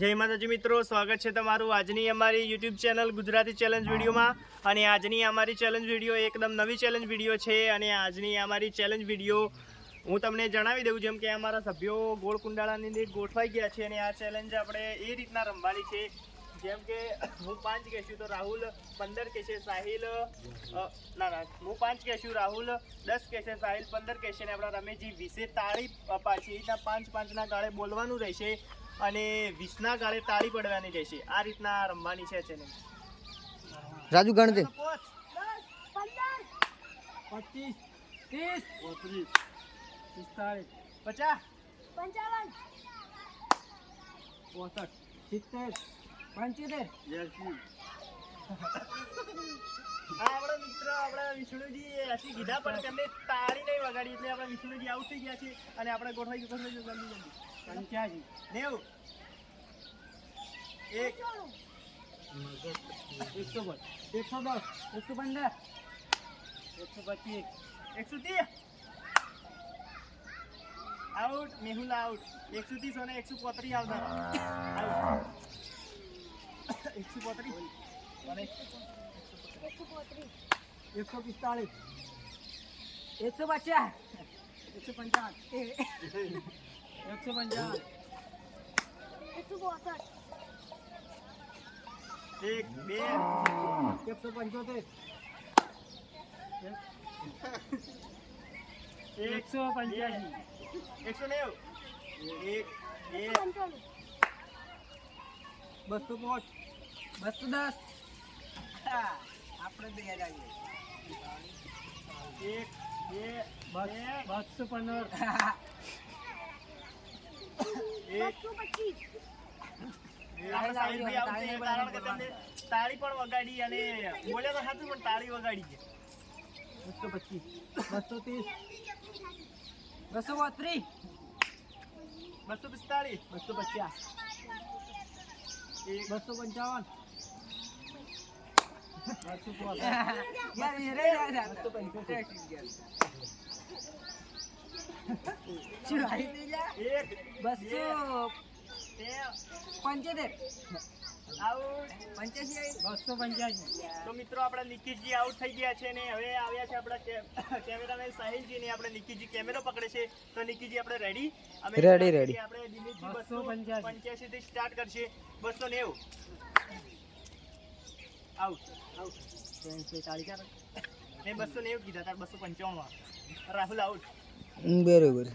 જય માતાજી મિત્રો, સ્વાગત છે તમારું આજની અમારી યુટ્યુબ ચેનલ ગુજરાતી ચેલેન્જ વિડીયોમાં. અને આજની અમારી ચેલેન્જ વીડિયો એકદમ નવી ચેલેન્જ વીડિયો છે અને આજની અમારી ચેલેન્જ વીડિયો હું તમને જણાવી દઉં જેમ કે અમારા સભ્યો ગોળ કુંડાળાની ગોઠવાઈ ગયા છે અને આ ચેલેન્જ આપણે એ રીતના રમવાની છે. જેમ કે હું પાંચ કહેશું તો રાહુલ પંદર કહેશે સાહિલ ના ના હું પાંચ કહેશું રાહુલ દસ કહેશે સાહિલ પંદર કહેશે ને આપણા રમેશજી વીસે તાળી પાછી એ રીતના પાંચ પાંચના ગાળે બોલવાનું રહેશે અને વીસના ગાળે તાળી પડવાની રહેશે. આ રીતના રમવાની છે ચેલેન્જ રાજુ ગણતે પચીસ ત્રીસ પોત્રીસ પિસ્તાળીસ પચાસ પંચાવન. પોસઠ સિત્તેર પંચોતેર આપણા મિત્ર, આપણા વિષ્ણુજી, એસી કીધા પણ તેમને તાળી નહીં વગાડી, એટલે આપણા વિષ્ણુજી આઉટ થઈ ગયા છે અને આપણે ગોઠવાઈ ગયું જલ્દી જલ્દી. પંચ્યાસી. એક. એકસો પાંચ એકસો દસ એકસો પંદર. એકસો પચીસ. એકસો ત્રીસ. આઉટ. મેહુલ આઉટ. એકસો ત્રીસ અને એકસો પોત્રીસ આવતા. એકસો પોત્રીસ અને એકસો પિસ્તાળીસ એકસો પચાસ એકસો પંચાવન. એકસો પંચાવન એકસો બોસઠ એક બે એકસો પંચોતેર એકસો પંચ્યાસી એકસો નેવું એક બે બસો પાંચ બસો દસ આપણે બે હજાર એક બે બસો પંદર તાળી પણ વગાડી અને બોલે તો સાચું પણ તાળી વગાડી છે. બસો પચીસ બસો ત્રીસ બસો બત્રીસ. બસો પિસ્તાળીસ. બસો પચાસ. બસો પંચાવન. બસો પંચોતેર પંચ્યાસી તો મિત્રો આપણે નિકિતજી આઉટ થઈ ગયા છે ને હવે આવ્યા છે આપણા કેમેરામેન સાહિલજી ને આપણે નિકિતજી કેમેરો પકડે છે. તો નિકિતજી આપણે રેડી અમે રેડી start આપણે બસો પંચ્યાસી થી સ્ટાર્ટ કરશે. બસો નેવું. આઉટ આઉટ મેં બસો નેવું કીધા તાર બસો પંચાવન રાહુલ આઉટ બરોબર.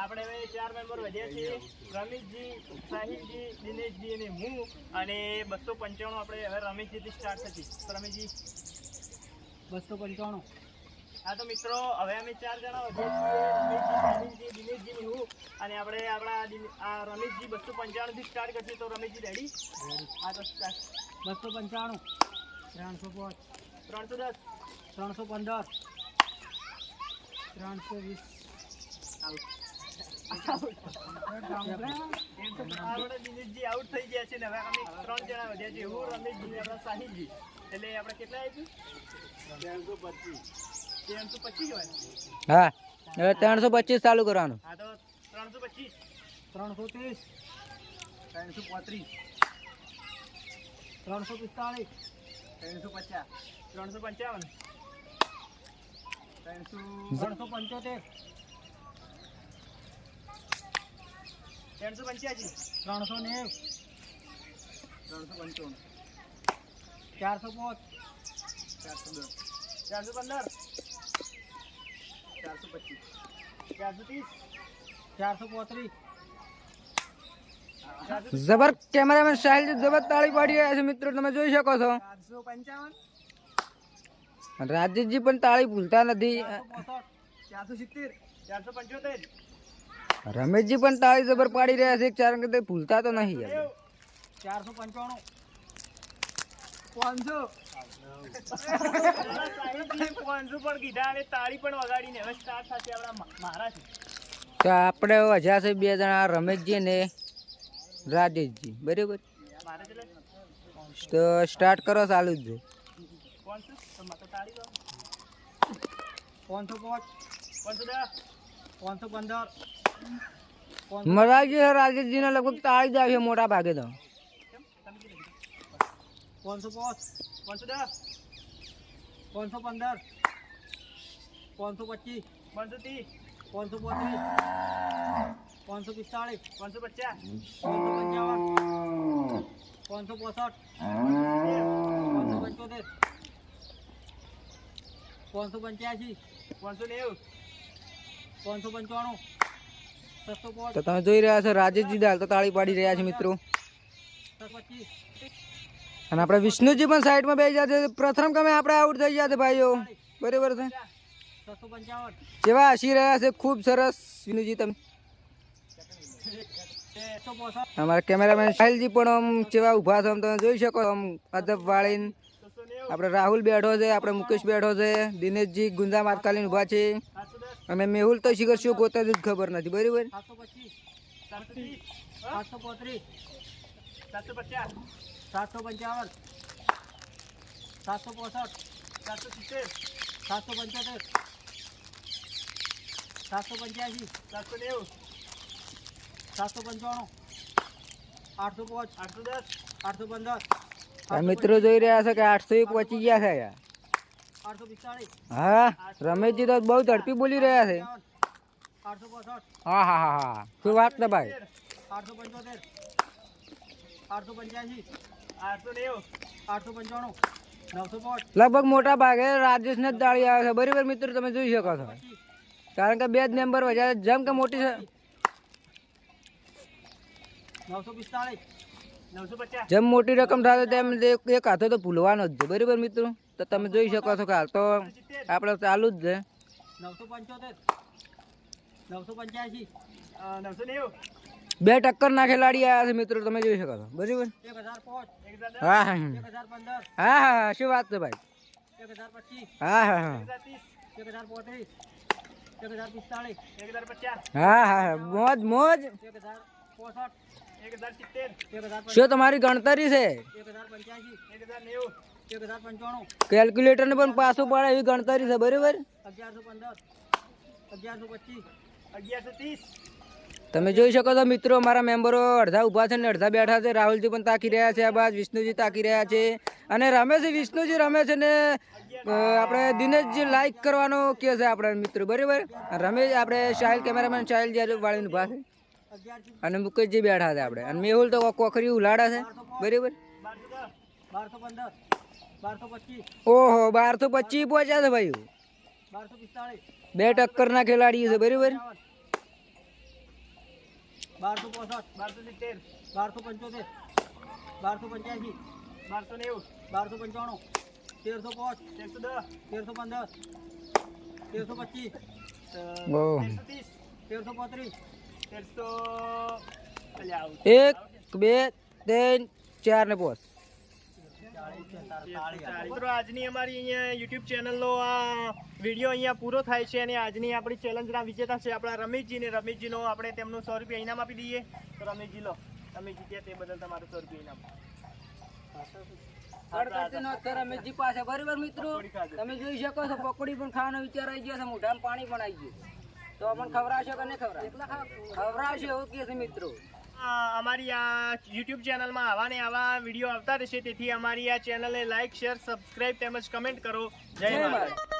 આપણે હવે ચાર મેમ્બર વધ્યા છીએ. રમેશજી સાહિલજી દિનેશજી અને હું. અને બસો પંચાણું આપણે હવે રમેશજીથી સ્ટાર્ટ થતી તો રમેશજી બસો પંચાણું. હા તો મિત્રો હવે અમે ચાર જણા વધ્યા છીએ રમેશજી દિનેશજી હું અને આપણે આપણા રમેશજી બસો પંચાણુંથી સ્ટાર્ટ કરશે તો રમેશજી રેડી હા તો બસો પંચાણું. ત્રણસો પાંચ. ત્રણસો દસ. ત્રણસો પંદર. ત્રણસો વીસ. દિનેશજી આઉટ થઈ ગયા છે ને હવે અમે ત્રણ જણા વધ્યા છે હું રમેશજી આપણા સાહિલજી. એટલે આપણે કેટલા આવીશું ત્રણસો પચીસ. ત્રણસો પચીસ હોય હા હવે ત્રણસો પચીસ ચાલુ કરવાનું. હા તો ત્રણસો ત્રીસ. ત્રણસો પોત્રીસ. ત્રણસો પિસ્તાળીસ. ત્રણસો પચાસ. ત્રણસો પંચાવન. ત્રણસો ત્રણસો પંચોતેર. ત્રણસો પંચ્યાસી. ત્રણસો નેવું. ત્રણસો પંચાવન. ચારસો પાંચ ચારસો દસ. ચારસો પંદર. ચારસો પચીસ. ચારસો ત્રીસ ચારસો પોત્રીસ જબર કેમેરામેન સાહિલ જબર તાળી પાડી રહ્યા છે મિત્રો તમે જોઈ શકો છો. રાજેશજી પણ તાળી ભૂલતા નથી. રમેશજી પણ તાળી જબર પાડી રહ્યા છે કારણ કે તે ભૂલતા તો નહીં ચારસો પંચાણું. પાંચસો. તો આપણે હજાર છે બે જણા, રમેશજી ને રાજેશજી, બરાબર? તો સ્ટાર્ટ કરો ચાલુ જ. મરાજી રાજેશજીને લગભગ તાળી જ આવી મોટા ભાગે તો. પાંચસો પાંચ પાંચસો દસ પાંચસો પંદર. પાંચસો પચીસ. પાંચસો ત્રીસ. પાંચસો પોત્રીસ. પાંચસો પિસ્તાળીસ. પાંચસો પચાસ. પાંચસો પંચાવન. પાંચસો પોસઠ. પાંચસો પંચોતેર. પાંચસો પંચ્યાસી. પાંચસો નેવું. પાંચસો પંચાણું. તો તમે જોઈ રહ્યા છો રાજેશજી દાલ તો તાળી પાડી રહ્યા છે મિત્રો. પચીસ. અને આપણે વિષ્ણુજી પણ સાઈડમાં બેસી છે. પ્રથમ કમે આપણે આઉટ થઈ જશે ભાઈઓ. બરાબર છે? જેવા હસી રહ્યા છે, ખૂબ સરસ. વિષ્ણુજી, તમે? અમારા કેમેરામેન સાહિલજી પણ આમ જેવા ઊભા છો તમે જોઈ શકો આમ અદબ વાળીને. આપણે રાહુલ બેઠો છે, આપણે મુકેશ બેઠો છે, દિનેશજી ગુંજા માતકાલીન ઊભા છે. અને મેહુલ તો શિખર શું ગોતા જ ખબર નથી. બરાબર? સાતસો પંચાવન. સાતસો પોસઠ. સાતસો સિત્તેર. સાતસો પંચોતેર. સાતસો પંચ્યાસી. સાતસો નેવું. સાતસો પંચાણું. આઠસો પાંચ. આઠસો દસ. આઠસો પંદર. મિત્રો જોઈ રહ્યા છે કે આઠસો પહોંચી ગયા છે યાર આઠસો પિસ્તાળીસ. હા રમેશજી તો બહુ ઝડપી બોલી રહ્યા છે. આઠસો પોસઠ હા હા હા હા. શું વાત ને ભાઈ? આઠસો પંચોતેર. આઠસો પંચ્યાસી. લગભગ મોટા ભાગે રાજેશને જ દાળી આવે છે. બરાબર મિત્રો તમે જોઈ શકો છો. કારણ કે બે જ મેમ્બર વધારે જેમ કે મોટી છે. જેમ મોટી રકમ થશે તેમ એક એક હાથો તો ભૂલવાનો જ છે. બરાબર મિત્રો? તો તમે જોઈ શકો છો કે હાલ તો આપણે ચાલુ જ છે. નવસો પંચોતેર નવસો પંચ્યાસી નવસો નેવું. બે ટક્કર ના ખેલાડી આવ્યા છે મિત્રો, તમે જોઈ શકો છો. બરાબર? હા હા હા. હા હા શું વાત છે ભાઈ? હા હા હા. હા હા મોજ મોજ. શું તમારી ગણતરી છે? કેલ્ક્યુલેટરને પણ પાછું પડે એવી ગણતરી છે, બરાબર? તમે જોઈ શકો છો મિત્રો, અમારા મેમ્બરો અડધા ઊભા છે ને અડધા બેઠા છે. રાહુલજી પણ તાકી રહ્યા છે આ બાદ વિષ્ણુજી તાકી રહ્યા છે. અને રમે છે વિષ્ણુજી રમે છે ને આપણે દિનેશજી લાઈક કરવાનો કે છે આપણા મિત્રો, બરાબર? રમેશ, આપણે સાહિલ કેમેરામેન સાહિલ જ્યારે વાળીને ઊભા છે. અને મુકેશજી બેઠા છે આપણે. અને મેહુલ તો કોખરી ઉલાડા છે, બરાબર? ઓહો, બારસો પચીસ પહોંચ્યા છે ભાઈ. બે ટક્કરના ખેલાડી છે, બરાબર? બારસો પોસઠ બારસો સિત્તેર બારસો પંચોતેર બારસો પંચ્યાસી બારસો નેવું બારસો પંચાણું તેરસો પાંચ તેરસો દસ તેરસો પંદર તેરસો પચીસ તેરસો ત્રીસ તેરસો પાંત્રીસ તેરસો એક બે ત્રણ ચાર ને પોસ. મિત્રો આજની અમારી અહીંયા યુટ્યુબ ચેનલનો આ વીડિયો અહીંયા પૂરો થાય છે અને આજની આપણી ચેલેન્જના વિજેતા છે આપણા રમેશજી ને. રમેશજીનો આપણે તેમનું સો રૂપિયા ઇનામ આપી દઈએ. તો રમેશજી લો. તમે જીત્યા તે બદલ તમારું સો રૂપિયા ઇનામ. રમેશજી પાસે. બરાબર મિત્રો? તમે જોઈ શકો છો પકોડી પણ ખાવાનો વિચાર આવી ગયો છે મોઢામાં પાણી પણ આવી ગયું તો અમને ખવડાવશો કે નહીં ખવડાવ ખવડાવશો એવું કે છે મિત્રો. અમારી આ યુટ્યુબ ચેનલમાં આવા ને આવા વીડિયો આવતા રહેશે. તેથી અમારી આ ચેનલને લાઇક શેર સબસ્ક્રાઈબ તેમજ કમેન્ટ કરો. જય માતા